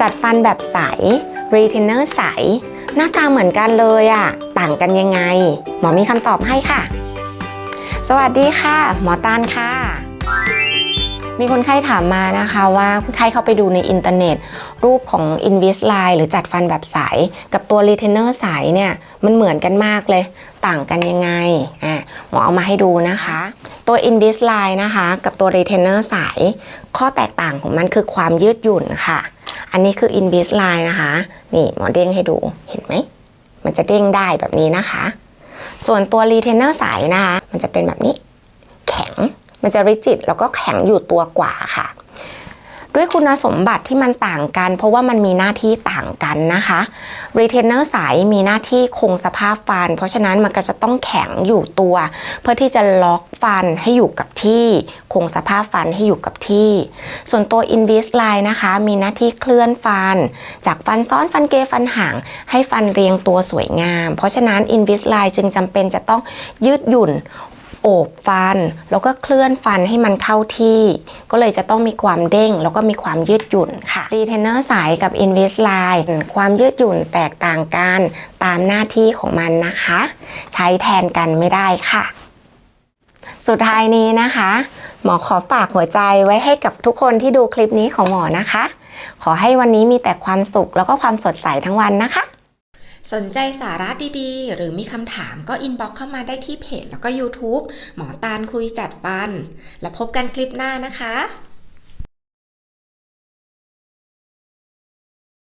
จัดฟันแบบใส retainer ใส หน้าตาเหมือนกันเลยอะต่างกันยังไง หมอมีคำตอบให้ค่ะ สวัสดีค่ะ หมอตาลค่ะ มีคนไข้ถามมานะคะว่าคนไข้เข้าไปดูในอินเทอร์เน็ต รูปของ Invisalign หรือจัดฟันแบบใส กับตัว Retainer ใสเนี่ย มันเหมือนกันมากเลย ต่างกันยังไงอะหมอเอามาให้ดูนะคะตัว Invisalign นะคะ กับตัว Retainer ใสข้อแตกต่างของมันคือความยืดหยุ่นค่ะ อันนี้คือ Invisalign นะคะ นี่หมอเด้งให้ดูเห็นไหม มันจะเด้งได้แบบนี้นะคะ ส่วนตัว Retainer ใสนะคะ มันจะเป็นแบบนี้ แข็ง มันจะริจิตแล้วก็แข็งอยู่ตัวกว่าค่ะ ด้วยคุณสมบัติที่มันต่างกัน เพราะว่ามันมีหน้าที่ต่างกันนะคะ Retainer ใสมีหน้าที่คงสภาพฟัน เพราะฉะนั้นมันก็จะต้องแข็งอยู่ตัว เพื่อที่จะล็อกฟันให้อยู่กับที่ คงสภาพฟันให้อยู่กับที่ ส่วนตัว Invisalign นะคะ มีหน้าที่เคลื่อนฟัน จากฟันซ้อนฟันเกยฟันห่าง ให้ฟันเรียงตัวสวยงาม เพราะฉะนั้น Invisalign จึงจำเป็นจะต้องยืดหยุ่น โอบฟัน แล้วก็เคลื่อนฟันให้มันเข้าที่ ก็เลยจะต้องมีความเด้ง แล้วก็มีความยืดหยุ่นค่ะ Retainer สายกับ Invisalign ความยืดหยุ่นแตกต่างกันตามหน้าที่ของมันนะคะ ใช้แทนกันไม่ได้ค่ะ สุดท้ายนี้นะคะ หมอขอฝากหัวใจไว้ให้กับทุกคนที่ดูคลิปนี้ของหมอนะคะ ขอให้วันนี้มีแต่ความสุขแล้วก็ความสดใสทั้งวันนะคะ สนใจสาระดีๆ หรือมีคำถามก็อินบ็อกเข้ามาได้ที่เพจแล้วก็ YouTube หมอตาลคุยจัดฟัน แล้วพบกันคลิปหน้านะคะ